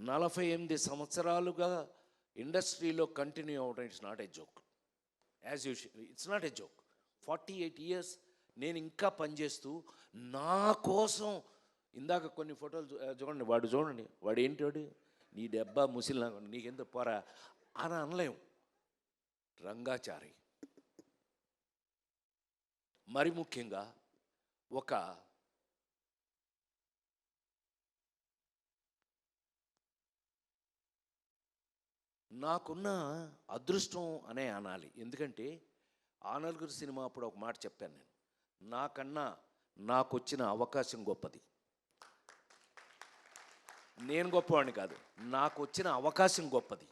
నలభై ఎనిమిది సంవత్సరాలుగా ఇండస్ట్రీలో కంటిన్యూ అవ్వడం it's not a joke. As you it's not a joke forty eight years నేను ఇంకా పనిచేస్తూ నా కోసం ఇందాక కొన్ని ఫోటోలు చూడండి వాడు చూడండి వాడు ఏంటి వాడు? నీ దెబ్బ ముసిలినా నీకెంత పోరా అని అనలేం. రంగాచారి. మరి ముఖ్యంగా ఒక నాకున్న అదృష్టం అనే అనాలి. ఎందుకంటే ఆ నలుగురు సినిమా అప్పుడు ఒక మాట చెప్పాను నేను. నాకన్నా నాకు వచ్చిన అవకాశం గొప్పది. నేను గొప్పవాడిని కాదు. నాకు వచ్చిన అవకాశం గొప్పది.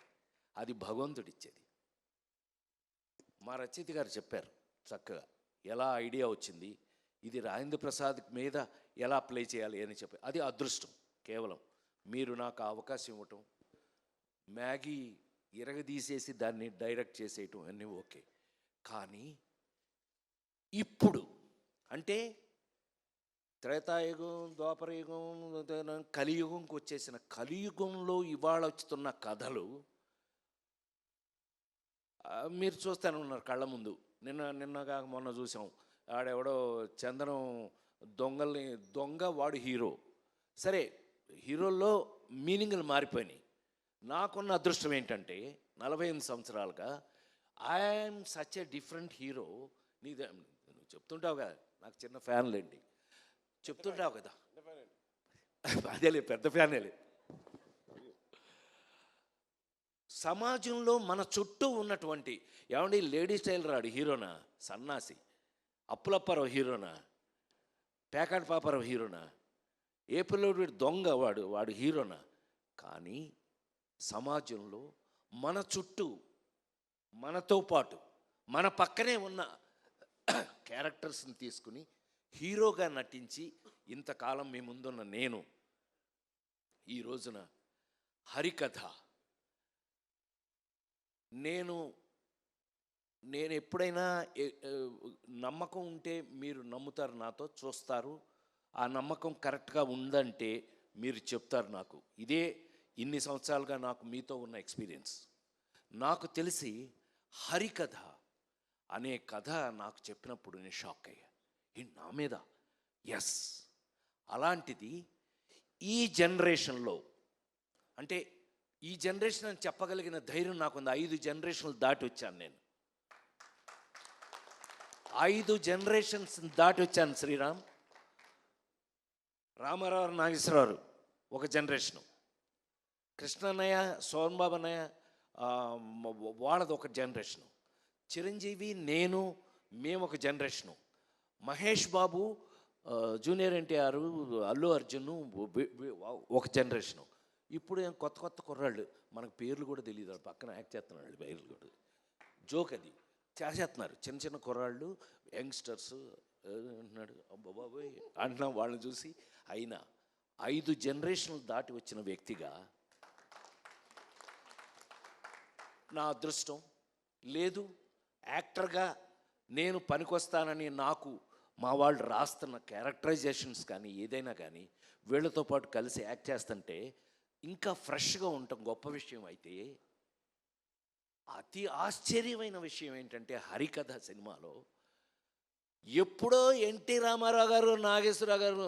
అది భగవంతుడిచ్చేది. మా రచయిత గారు చెప్పారు చక్కగా. ఎలా ఐడియా వచ్చింది? ఇది రాజేంద్ర ప్రసాద్ మీద ఎలా ప్లే చేయాలి అని చెప్పి. అది అదృష్టం కేవలం. మీరు నాకు ఆ అవకాశం ఇవ్వటం. మ్యాగీ ఇరగదీసేసి దాన్ని డైరెక్ట్ చేసేయటం అన్నీ ఓకే. కానీ ఇప్పుడు అంటే త్రేతాయుగం ద్వాపరయుగం కలియుగంకి వచ్చేసిన కలియుగంలో ఇవాళ వచ్చుతున్న కథలు మీరు చూస్తానే ఉన్నారు కళ్ళ ముందు. నిన్న నిన్నగా మొన్న చూసాం. ఆడెవడో చందనం దొంగల్ని దొంగ వాడు హీరో. సరే హీరోల్లో మీనింగ్లు మారిపోయినాయి. నాకున్న అదృష్టం ఏంటంటే నలభై ఎనిమిది సంవత్సరాలుగా I'm such a different hero నీ నువ్వు చెప్తుంటావు కదా నాకు చిన్న ఫ్యాన్లేండి చెప్తుంటావు కదా. అదేలే పెద్ద ఫ్యానేలే సమాజంలో మన చుట్టూ ఉన్నటువంటి ఏమండి లేడీ స్టైల్ రాడు హీరోనా సన్నాసి. అప్పులప్పారావు హీరోనా పేకాట్ పాపారావు హీరోనా ఏ పిల్లడు దొంగ వాడు వాడు హీరోనా. కానీ సమాజంలో మన చుట్టూ మనతో పాటు మన పక్కనే ఉన్న క్యారెక్టర్స్ని తీసుకుని హీరోగా నటించి ఇంతకాలం మీ ముందున్న నేను ఈ రోజున హరికథ. నేను నేను ఎప్పుడైనా నమ్మకం ఉంటే మీరు నమ్ముతారు నాతో చూస్తారు. ఆ నమ్మకం కరెక్ట్గా ఉందంటే మీరు చెప్తారు నాకు. ఇదే ఇన్ని సంవత్సరాలుగా నాకు మీతో ఉన్న ఎక్స్పీరియన్స్. నాకు తెలిసి హరికథ అనే కథ నాకు చెప్పినప్పుడు నేను షాక్ అయ్యా. నా మీద? ఎస్ అలాంటిది ఈ జనరేషన్లో అంటే ఈ జనరేషన్ అని చెప్పగలిగిన ధైర్యం నాకుంది. ఐదు జనరేషన్లు దాటి వచ్చాను నేను. ఐదు జనరేషన్స్ దాటి వచ్చాను శ్రీరామ్. రామారావు నాగేశ్వరరావు ఒక జనరేషను. కృష్ణన్నయ్య సోన్ బాబు అన్నయ్య వాళ్ళది ఒక జనరేషను. చిరంజీవి నేను మేము ఒక జనరేషను. మహేష్ బాబు జూనియర్ ఎన్టీఆర్ అల్లు అర్జున్ ఒక జనరేషను. ఇప్పుడు కొత్త కొత్త కుర్రాళ్ళు మనకు పేర్లు కూడా తెలియదు పక్కన యాక్ట్ చేస్తున్నాడు పేర్లు కూడా. జోక్ అది. చేసేస్తున్నారు చిన్న చిన్న కుర్రాళ్ళు యంగ్స్టర్స్ అంటున్నాడు బాబాయ్ అంటున్నాం వాళ్ళని చూసి. అయినా ఐదు జనరేషన్లు దాటి వచ్చిన వ్యక్తిగా నా అదృష్టం? లేదు. యాక్టర్గా నేను పనికొస్తానని నాకు మా వాళ్ళు రాస్తున్న క్యారెక్టరైజేషన్స్ కానీ ఏదైనా కానీ వీళ్ళతో పాటు కలిసి యాక్ట్ చేస్తుంటే ఇంకా ఫ్రెష్గా ఉండటం గొప్ప విషయం అయితే అతి ఆశ్చర్యమైన విషయం ఏంటంటే హరికథ సినిమాలో ఎప్పుడో ఎన్టీ రామారావు గారు నాగేశ్వరరావు గారు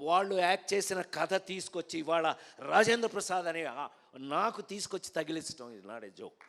వాళ్ళు యాక్ట్ చేసిన కథ తీసుకొచ్చి ఇవాళ రాజేంద్ర ప్రసాద్ అనే నాకు తీసుకొచ్చి తగిలించడం ఇది నాడే జోక్